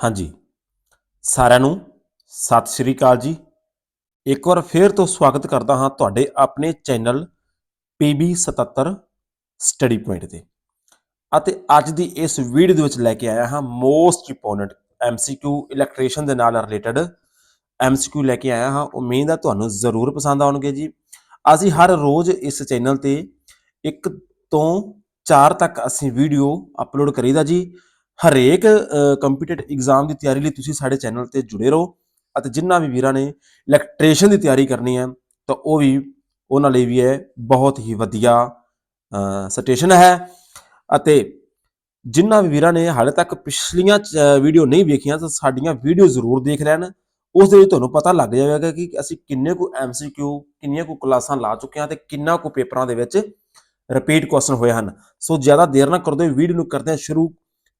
ਹਾਂਜੀ। ਸਾਰਿਆਂ ਨੂੰ ਸਤਿ ਸ਼੍ਰੀ ਅਕਾਲ ਜੀ। ਇੱਕ ਵਾਰ ਫੇਰ ਤੋਂ ਸਵਾਗਤ ਕਰਦਾ ਹਾਂ ਤੁਹਾਡੇ ਆਪਣੇ ਚੈਨਲ PB77 ਸਟੱਡੀ ਪੁਆਇੰਟ ਤੇ। ਅਤੇ ਅੱਜ ਦੀ ਇਸ ਵੀਡੀਓ ਦੇ ਵਿੱਚ ਲੈ ਕੇ ਆਇਆ ਹਾਂ ਮੋਸਟ ਇੰਪੋਰਟੈਂਟ MCQ ਇਲੈਕਟ੍ਰੀਸ਼ਨ ਦੇ ਨਾਲ ਰਿਲੇਟਡ MCQ ਲੈ ਕੇ ਆਇਆ ਹਾਂ। ਉਮੀਦ ਹੈ ਤੁਹਾਨੂੰ ਜ਼ਰੂਰ ਪਸੰਦ ਆਉਣਗੇ ਜੀ। ਅਸੀਂ ਹਰ ਰੋਜ਼ ਇਸ ਚੈਨਲ ਤੇ ਇੱਕ ਤੋਂ ਚਾਰ ਤੱਕ ਅਸੀਂ ਵੀਡੀਓ ਅਪਲੋਡ ਕਰੀਦਾ ਜੀ। ਹਰੇਕ ਕੰਪੀਟੀਟਿਵ ਐਗਜ਼ਾਮ ਦੀ ਤਿਆਰੀ ਲਈ ਤੁਸੀਂ ਸਾਡੇ ਚੈਨਲ ਤੇ ਜੁੜੇ ਰਹੋ ਅਤੇ ਜਿਨ੍ਹਾਂ ਵੀ ਵੀਰਾਂ ਨੇ ਇਲੈਕਟ੍ਰੀਸ਼ੀਅਨ ਦੀ ਤਿਆਰੀ ਕਰਨੀ ਹੈ, ਤਾਂ ਉਹ ਵੀ ਉਹਨਾਂ ਲਈ ਵੀ ਹੈ ਬਹੁਤ ਹੀ ਵਧੀਆ ਸਟੇਸ਼ਨ ਹੈ। ਅਤੇ ਜਿਨ੍ਹਾਂ ਵੀ ਵੀਰਾਂ ਨੇ ਹਾਲੇ ਤੱਕ ਪਿਛਲੀਆਂ ਵੀਡੀਓ ਨਹੀਂ ਵੇਖੀਆਂ, ਤਾਂ ਸਾਡੀਆਂ ਵੀਡੀਓ ਜ਼ਰੂਰ ਦੇਖ ਲੈਣ। ਉਸ ਦੇ ਵਿੱਚ ਤੁਹਾਨੂੰ ਪਤਾ ਲੱਗ ਜਾਵੇਗਾ ਕਿ ਅਸੀਂ ਕਿੰਨੇ ਕੁ ਐਮਸੀਕਿਊ ਕਿੰਨੀਆਂ ਕੁ ਕਲਾਸਾਂ ਲਾ ਚੁੱਕੇ ਹਾਂ ਤੇ ਕਿੰਨਾ ਕੁ ਪੇਪਰਾਂ ਦੇ ਵਿੱਚ ਰਿਪੀਟ ਕੁਐਸਚਨ ਹੋਏ ਹਨ। ਸੋ ਜ਼ਿਆਦਾ ਦੇਰ ਨਾ ਕਰਦੇ ਵੀਡੀਓ ਨੂੰ ਕਰਦੇ ਹਾਂ ਸ਼ੁਰੂ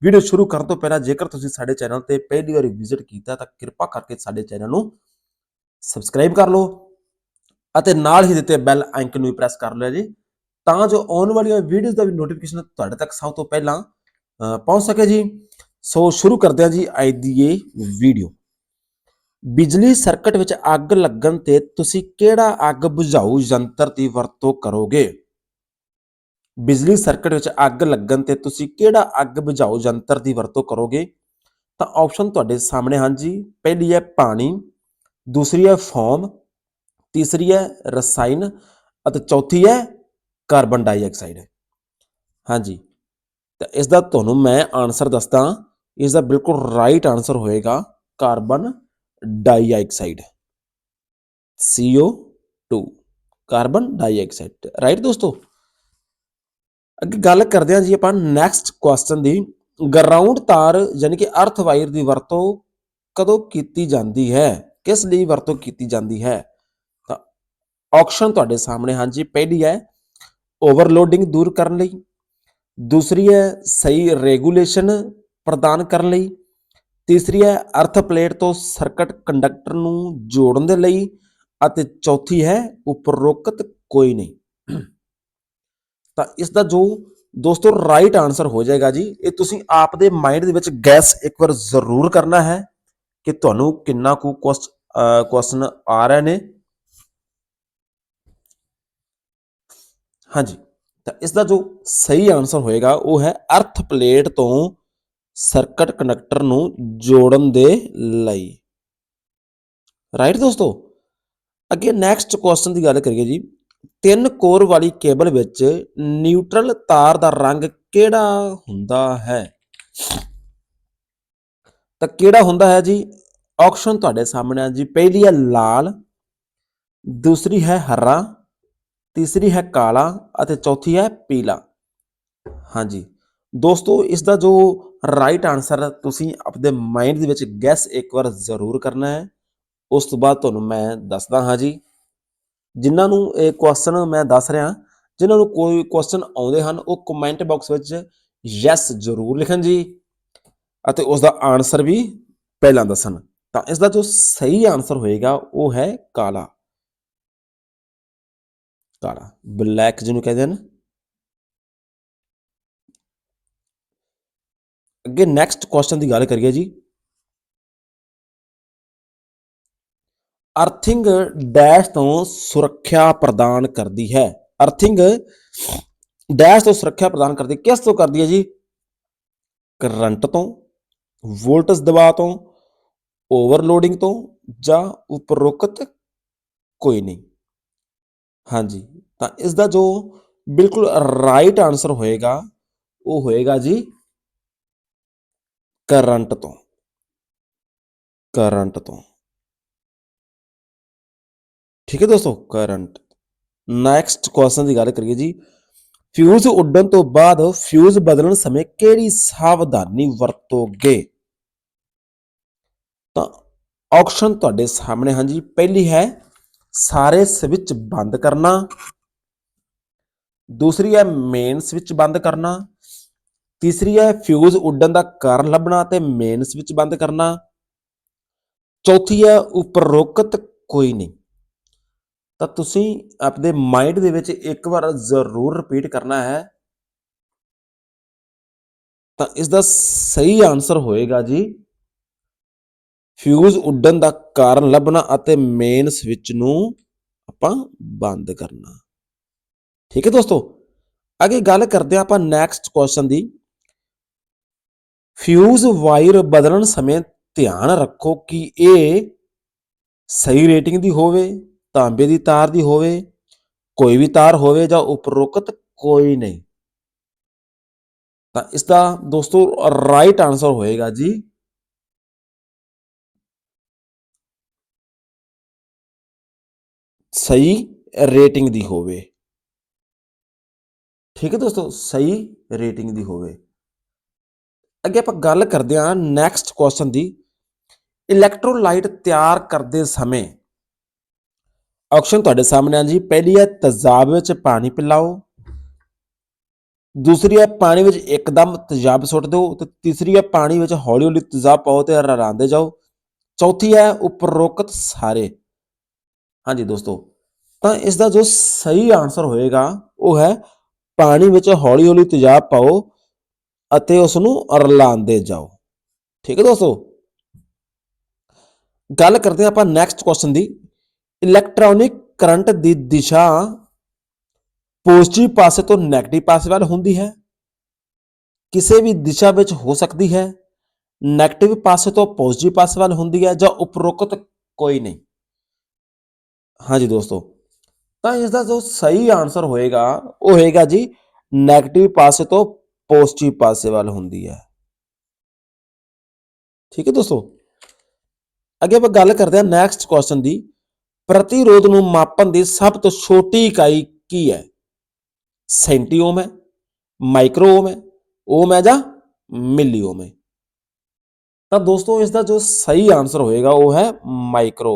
ਵੀਡੀਓ ਸ਼ੁਰੂ ਕਰਨ ਤੋਂ ਪਹਿਲਾਂ ਜੇਕਰ ਤੁਸੀਂ ਸਾਡੇ ਚੈਨਲ ਤੇ ਪਹਿਲੀ ਵਾਰੀ ਵਿਜ਼ਿਟ ਕੀਤਾ ਤਾਂ ਕਿਰਪਾ ਕਰਕੇ ਸਾਡੇ ਚੈਨਲ ਨੂੰ ਸਬਸਕ੍ਰਾਈਬ ਕਰ ਲਓ ਅਤੇ ਨਾਲ ਹੀ ਦਿੱਤੇ ਬੈਲ ਆਈਕਨ ਨੂੰ ਵੀ ਪ੍ਰੈਸ ਕਰ ਲਿਓ ਜੀ, ਤਾਂ ਜੋ ਆਉਣ ਵਾਲੀਆਂ ਵੀਡੀਓਜ਼ ਦਾ ਵੀ ਨੋਟੀਫਿਕੇਸ਼ਨ ਤੁਹਾਡੇ ਤੱਕ ਸਭ ਤੋਂ ਪਹਿਲਾਂ ਪਹੁੰਚ ਸਕੇ ਜੀ। ਸੋ ਸ਼ੁਰੂ ਕਰਦੇ ਹਾਂ ਜੀ ਅੱਜ ਦੀ ਇਹ ਵੀਡੀਓ ਬਿਜਲੀ ਸਰਕਟ ਵਿੱਚ ਅੱਗ ਲੱਗਣ ਤੇ ਤੁਸੀਂ ਕਿਹੜਾ ਅੱਗ ਬੁਝਾਊ ਯੰਤਰ ਦੀ ਵਰਤੋਂ ਕਰੋਗੇ? ਬਿਜਲੀ ਸਰਕਟ ਵਿੱਚ ਅੱਗ ਲੱਗਣ ਤੇ ਤੁਸੀਂ ਕਿਹੜਾ ਅੱਗ ਬੁਝਾਊ ਯੰਤਰ ਦੀ ਵਰਤੋਂ ਕਰੋਗੇ? ਤਾਂ ਆਪਸ਼ਨ ਤੁਹਾਡੇ ਸਾਹਮਣੇ ਹਨ ਜੀ। ਪਹਿਲੀ ਹੈ ਪਾਣੀ, ਦੂਸਰੀ ਹੈ ਫੋਮ ਤੀਸਰੀ ਹੈ ਰਸਾਇਣ ਅਤੇ ਚੌਥੀ ਹੈ ਕਾਰਬਨ ਡਾਈਆਕਸਾਈਡ ਹਾਂਜੀ ਤਾਂ ਇਸ ਦਾ ਤੁਹਾਨੂੰ ਮੈਂ ਆਨਸਰ ਦੱਸਦਾ। ਇਸ ਦਾ ਬਿਲਕੁਲ ਰਾਈਟ ਆਨਸਰ ਹੋਏਗਾ carbon dioxide CO2 carbon dioxide right ਦੋਸਤੋ? ਅੱਗੇ ਗੱਲ ਕਰਦੇ ਹਾਂ ਜੀ ਆਪਾਂ ਨੈਕਸਟ ਕੁਐਸਚਨ ਦੀ। ਗਰਾਊਂਡ ਤਾਰ ਯਾਨੀ ਕਿ ਅਰਥ ਵਾਇਰ ਦੀ ਵਰਤੋਂ ਕਦੋਂ ਕੀਤੀ ਜਾਂਦੀ ਹੈ? ਕਿਸ ਲਈ ਵਰਤੋਂ ਕੀਤੀ ਜਾਂਦੀ ਹੈ? ਤਾਂ ਆਪਸ਼ਨ ਤੁਹਾਡੇ ਸਾਹਮਣੇ ਹਨ ਜੀ। ਪਹਿਲੀ ਹੈ ਓਵਰਲੋਡਿੰਗ ਦੂਰ ਕਰਨ ਲਈ। ਦੂਸਰੀ ਹੈ ਸਹੀ ਰੈਗੂਲੇਸ਼ਨ ਪ੍ਰਦਾਨ ਕਰਨ ਲਈ। ਤੀਸਰੀ ਹੈ ਅਰਥ ਪਲੇਟ ਤੋਂ ਸਰਕਟ ਕੰਡਕਟਰ ਨੂੰ ਜੋੜਨ ਦੇ ਲਈ। ਅਤੇ ਚੌਥੀ ਹੈ ਉਪਰੋਕਤ ਕੋਈ ਨਹੀਂ। ਤਾਂ ਇਸ ਦਾ ਜੋ ਦੋਸਤੋ ਰਾਈਟ ਆਨਸਰ ਹੋ ਜਾਏਗਾ ਜੀ, ਇਹ ਤੁਸੀਂ ਆਪ ਦੇ ਮਾਈਂਡ ਦੇ ਵਿੱਚ ਗੈਸ ਇੱਕ ਵਾਰ ਜ਼ਰੂਰ ਕਰਨਾ ਹੈ ਕਿ ਤੁਹਾਨੂੰ ਕਿੰਨਾ ਕੁ ਕੁਐਸਚਨ ਆ ਰਹੇ ਨੇ। ਹਾਂਜੀ, ਤਾਂ ਇਸ ਦਾ ਜੋ ਸਹੀ ਆਨਸਰ ਹੋਏਗਾ ਉਹ ਹੈ ਅਰਥ ਪਲੇਟ ਤੋਂ ਸਰਕਟ ਕਨੈਕਟਰ ਨੂੰ ਜੋੜਨ ਦੇ ਲਈ। ਰਾਈਟ ਦੋਸਤੋ? ਅੱਗੇ ਨੈਕਸਟ ਕੁਐਸਚਨ ਦੀ ਗੱਲ ਕਰੀਏ ਜੀ। ਤਿੰਨ ਕੋਰ ਵਾਲੀ ਕੇਬਲ ਵਿੱਚ ਨਿਊਟਰਲ ਤਾਰ ਦਾ ਰੰਗ ਕਿਹੜਾ ਹੁੰਦਾ ਹੈ? ਤਾਂ ਕਿਹੜਾ ਹੁੰਦਾ ਹੈ ਜੀ? ਆਪਸ਼ਨ ਤੁਹਾਡੇ ਸਾਹਮਣੇ ਆ ਜੀ। ਪਹਿਲੀ ਹੈ ਲਾਲ, ਦੂਸਰੀ ਹੈ ਹਰਾ, ਤੀਸਰੀ ਹੈ ਕਾਲਾ ਅਤੇ ਚੌਥੀ ਹੈ ਪੀਲਾ। ਹਾਂਜੀ। ਦੋਸਤੋ, ਇਸ ਦਾ ਜੋ ਰਾਈਟ ਆਨਸਰ ਤੁਸੀਂ ਆਪਣੇ ਮਾਈਂਡ ਦੇ ਵਿੱਚ ਗੈਸ ਇੱਕ ਵਾਰ ਜ਼ਰੂਰ ਕਰਨਾ ਹੈ। ਉਸ ਤੋਂ ਬਾਅਦ ਤੁਹਾਨੂੰ ਮੈਂ ਦੱਸਦਾ ਹਾਂ ਜੀ। ਜਿਨ੍ਹਾਂ ਨੂੰ ਇਹ ਕੁਐਸਚਨ ਮੈਂ ਦੱਸ ਰਿਹਾ, ਜਿਨ੍ਹਾਂ ਨੂੰ ਕੋਈ ਕੁਐਸਚਨ ਆਉਂਦੇ ਹਨ, ਉਹ ਕਮੈਂਟ ਬਾਕਸ ਵਿੱਚ ਯੈਸ ਜ਼ਰੂਰ ਲਿਖਣ ਜੀ ਅਤੇ ਉਸ ਦਾ ਆਨਸਰ ਵੀ ਪਹਿਲਾਂ ਦੱਸਣ। ਤਾਂ ਇਸ ਦਾ ਜੋ ਸਹੀ ਆਨਸਰ ਹੋਏਗਾ, ਉਹ ਹੈ ਕਾਲਾ। ਕਾਲਾ ਬਲੈਕ ਜਿਹਨੂੰ ਕਹਿੰਦੇ ਹਨ। ਅੱਗੇ ਨੈਕਸਟ ਕੁਐਸਚਨ ਦੀ ਗੱਲ ਕਰੀਏ ਜੀ। ਅਰਥਿੰਗ ਡੈਸ਼ ਤੋਂ ਸੁਰੱਖਿਆ ਪ੍ਰਦਾਨ ਕਰਦੀ ਹੈ। ਅਰਥਿੰਗ ਡੈਸ਼ ਤੋਂ ਸੁਰੱਖਿਆ ਪ੍ਰਦਾਨ ਕਰਦੀ ਕਿਸ ਤੋਂ ਕਰਦੀ ਹੈ ਜੀ? ਕਰੰਟ ਤੋਂ, ਵੋਲਟੇਜ ਦਬਾਅ ਤੋਂ, ਓਵਰਲੋਡਿੰਗ ਤੋਂ ਜਾਂ ਉਪਰੋਕਤ ਕੋਈ ਨਹੀਂ। ਹਾਂਜੀ, ਤਾਂ ਇਸ ਦਾ ਜੋ ਬਿਲਕੁਲ ਰਾਈਟ ਆਨਸਰ ਹੋਏਗਾ, ਉਹ ਹੋਏਗਾ ਜੀ ਕਰੰਟ ਤੋਂ। ਕਰੰਟ ਤੋਂ। ਠੀਕ ਹੈ ਦੋਸਤੋ ਕਰੰਟ ਨੈਕਸਟ ਕੁਐਸਚਨ ਦੀ ਗੱਲ ਕਰੀਏ ਜੀ। ਫਿਊਜ਼ ਉੱਡਣ ਤੋਂ ਬਾਅਦ ਫਿਊਜ਼ ਬਦਲਣ ਸਮੇਂ ਕਿਹੜੀ ਸਾਵਧਾਨੀ ਵਰਤੋਗੇ? ਤਾਂ ਆਪਸ਼ਨ ਤੁਹਾਡੇ ਸਾਹਮਣੇ ਹਨ ਜੀ ਪਹਿਲੀ ਹੈ ਸਾਰੇ ਸਵਿਚ ਬੰਦ ਕਰਨਾ। ਦੂਸਰੀ ਹੈ ਮੇਨ ਸਵਿਚ ਬੰਦ ਕਰਨਾ। ਤੀਸਰੀ ਹੈ ਫਿਊਜ਼ ਉੱਡਣ ਦਾ ਕਾਰਨ ਲੱਭਣਾ ਤੇ ਮੇਨ ਸਵਿਚ ਬੰਦ ਕਰਨਾ। ਚੌਥੀ ਹੈ ਉਪਰੋਕਤ ਕੋਈ ਨਹੀਂ। ਤਾਂ ਤੁਸੀਂ ਆਪਣੇ ਮਾਈਂਡ ਦੇ ਵਿੱਚ ਇੱਕ ਵਾਰ ਜ਼ਰੂਰ ਰਿਪੀਟ ਕਰਨਾ ਹੈ। ਤਾਂ ਇਸ ਦਾ ਸਹੀ ਆਨਸਰ ਹੋਏਗਾ ਜੀ। ਫਿਊਜ਼ ਉੱਡਣ ਦਾ ਕਾਰਨ ਲੱਭਣਾ ਅਤੇ ਮੇਨ ਸਵਿਚ ਨੂੰ ਆਪਾਂ ਬੰਦ ਕਰਨਾ। ਠੀਕ ਹੈ ਦੋਸਤੋ, ਅੱਗੇ ਗੱਲ ਕਰਦੇ ਹਾਂ ਆਪਾਂ ਨੈਕਸਟ ਕੁਐਸਚਨ ਦੀ। ਫਿਊਜ਼ ਵਾਇਰ ਬਦਲਣ ਸਮੇਂ ਧਿਆਨ ਰੱਖੋ ਕਿ ਇਹ ਸਹੀ ਰੇਟਿੰਗ ਦੀ ਹੋਵੇ। ਤਾਂਬੇ ਦੀ ਤਾਰ ਦੀ ਹੋਵੇ, ਕੋਈ ਵੀ ਤਾਰ ਹੋਵੇ ਜਾਂ ਉਪਰੋਕਤ ਕੋਈ ਨਹੀਂ। ਤਾਂ ਇਸ ਦਾ ਦੋਸਤੋ ਰਾਈਟ ਆਨਸਰ ਹੋਏਗਾ ਜੀ। ਸਹੀ ਰੇਟਿੰਗ ਦੀ ਹੋਵੇ। ਠੀਕ ਹੈ ਦੋਸਤੋ, ਸਹੀ ਰੇਟਿੰਗ ਦੀ ਹੋਵੇ। ਅੱਗੇ ਆਪਾਂ ਗੱਲ ਕਰਦੇ ਹਾਂ ਨੈਕਸਟ ਕੁਐਸਚਨ ਦੀ। ਇਲੈਕਟ੍ਰੋਲਾਈਟ ਤਿਆਰ ਕਰਦੇ ਸਮੇਂ ਆਪਸ਼ਨ ਤੁਹਾਡੇ ਸਾਹਮਣੇ ਆ ਜੀ। ਪਹਿਲੀ ਹੈ, ਤਜਾਬ ਵਿੱਚ ਪਾਣੀ ਪਿਲਾਓ। ਦੂਸਰੀ ਹੈ, ਪਾਣੀ ਵਿੱਚ ਇੱਕਦਮ ਤੇਜ਼ਾਬ ਸੁੱਟ ਦਿਓ। ਤੇ ਤੀਸਰੀ ਹੈ, ਪਾਣੀ ਵਿੱਚ ਹੌਲੀ ਹੌਲੀ ਤੇਜ਼ਾਬ ਪਾਓ ਤੇ ਰਲਾਉਂਦੇ ਜਾਓ। ਚੌਥੀ ਹੈ ਉਪਰੋਕਤ ਸਾਰੇ। ਹਾਂਜੀ ਦੋਸਤੋ, ਤਾਂ ਇਸ ਦਾ ਜੋ ਸਹੀ ਆਨਸਰ ਹੋਏਗਾ, ਉਹ ਹੈ ਪਾਣੀ ਵਿੱਚ ਹੌਲੀ ਹੌਲੀ ਤੇਜ਼ਾਬ ਪਾਓ ਅਤੇ ਉਸ ਨੂੰ ਰਲਾਉਂਦੇ ਜਾਓ। ਠੀਕ ਹੈ ਦੋਸਤੋ? ਗੱਲ ਕਰਦੇ ਹਾਂ ਆਪਾਂ ਨੈਕਸਟ ਕੁਐਸਚਨ ਦੀ। ਇਲੈਕਟ੍ਰੋਨਿਕ ਕਰੰਟ ਦੀ ਦਿਸ਼ਾ ਪੋਜ਼ਿਟਿਵ ਪਾਸੇ ਤੋਂ ਨੈਗੇਟਿਵ ਪਾਸੇ ਵੱਲ ਹੁੰਦੀ ਹੈ। ਕਿਸੇ ਵੀ ਦਿਸ਼ਾ ਵਿੱਚ ਹੋ ਸਕਦੀ ਹੈ। ਨੈਗੇਟਿਵ ਪਾਸੇ ਤੋਂ ਪੋਜ਼ਿਟਿਵ ਪਾਸੇ ਵੱਲ ਹੁੰਦੀ ਹੈ ਜਾਂ ਉਪਰੋਕਤ ਕੋਈ ਨਹੀਂ। ਹਾਂਜੀ ਦੋਸਤੋ, ਤਾਂ ਇਸ ਦਾ ਜੋ ਸਹੀ ਆਨਸਰ ਹੋਏਗਾ, ਉਹ ਹੋਏਗਾ ਜੀ ਨੈਗੇਟਿਵ ਪਾਸੇ ਤੋਂ ਪੋਜ਼ਿਟਿਵ ਪਾਸੇ ਵੱਲ ਹੁੰਦੀ ਹੈ। ਠੀਕ ਹੈ ਦੋਸਤੋ, ਅੱਗੇ ਆਪਾਂ ਗੱਲ ਕਰਦੇ ਹਾਂ ਨੈਕਸਟ ਕੁਐਸਚਨ ਦੀ। ਪ੍ਰਤੀਰੋਧ ਨੂੰ ਮਾਪਣ ਦੀ ਸਭ ਤੋਂ ਛੋਟੀ ਇਕਾਈ ਕੀ ਹੈ ਸੈਂਟੀ ਓਮ ਹੈ ਮਾਈਕਰੋ ਹੈ ਓਮ ਹੈ ਜਾਂ ਮਿਲੀ ਓਮ ਹੈ ਤਾਂ ਦੋਸਤੋ ਇਸ ਦਾ ਜੋ ਸਹੀ ਆਨਸਰ ਹੋਏਗਾ ਉਹ ਹੈ ਮਾਈਕਰੋ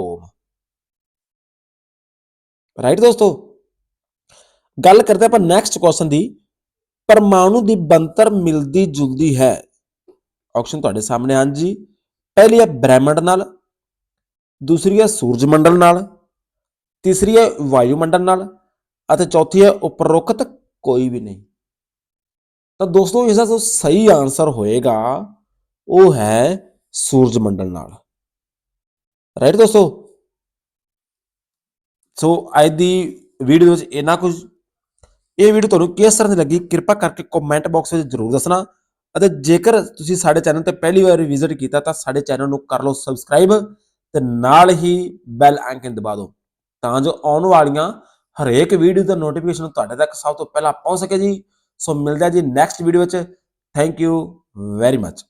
ਰਾਈਟ ਦੋਸਤੋ ਗੱਲ ਕਰਦੇ ਆਪਾਂ ਨੈਕਸਟ ਕੁਐਸਚਨ ਦੀ ਪਰਮਾਣੂ ਦੀ ਬੰਤਰ ਮਿਲਦੀ ਜੁਲਦੀ ਹੈ ਆਪਸ਼ਨ ਤੁਹਾਡੇ ਸਾਹਮਣੇ ਹਨ ਜੀ ਪਹਿਲੀ ਹੈ ਬ੍ਰਹਿਮੰਡ ਨਾਲ ਦੂਸਰੀ ਹੈ ਸੂਰਜ ਮੰਡਲ ਨਾਲ ਤੀਸਰੀ ਹੈ ਵਾਯੂਮੰਡਲ ਨਾਲ ਅਤੇ ਚੌਥੀ ਹੈ ਉਪਰੋਕਤ ਕੋਈ ਵੀ ਨਹੀਂ। ਤਾਂ ਦੋਸਤੋ, ਇਸ ਦਾ ਜੋ ਸਹੀ ਆਨਸਰ ਹੋਏਗਾ, ਉਹ ਹੈ ਸੂਰਜ ਮੰਡਲ ਨਾਲ। ਰਾਈਟ ਦੋਸਤੋ? ਸੋ ਅੱਜ ਦੀ ਵੀਡੀਓ ਵਿੱਚ ਇੰਨਾ ਕੁਝ। ਇਹ ਵੀਡੀਓ ਤੁਹਾਨੂੰ ਕਿਸ ਤਰ੍ਹਾਂ ਦੀ ਲੱਗੀ, ਕਿਰਪਾ ਕਰਕੇ ਕਮੈਂਟ ਬਾਕਸ ਵਿੱਚ ਜ਼ਰੂਰ ਦੱਸਣਾ। ਅਤੇ ਜੇਕਰ ਤੁਸੀਂ ਸਾਡੇ ਚੈਨਲ ਤੇ ਪਹਿਲੀ ਵਾਰ ਵਿਜ਼ਿਟ ਕੀਤਾ, ਤਾਂ ਸਾਡੇ ਚੈਨਲ ਨੂੰ ਕਰ ਲਓ ਸਬਸਕ੍ਰਾਈਬ ਤੇ ਨਾਲ ਹੀ ਬੈਲ ਆਈਕਨ ਦਬਾ ਦਿਓ। ਤਾਂ ਜੋ ਆਉਣ ਵਾਲੀਆਂ ਹਰੇਕ ਵੀਡੀਓ ਦਾ ਨੋਟੀਫਿਕੇਸ਼ਨ ਤੁਹਾਡੇ ਤੱਕ ਸਭ ਤੋਂ ਪਹਿਲਾਂ ਪਹੁੰਚ ਸਕੇ ਜੀ। ਸੋ ਮਿਲਦਾ ਜੀ ਨੈਕਸਟ ਵੀਡੀਓ ਵਿੱਚ। Thank you very much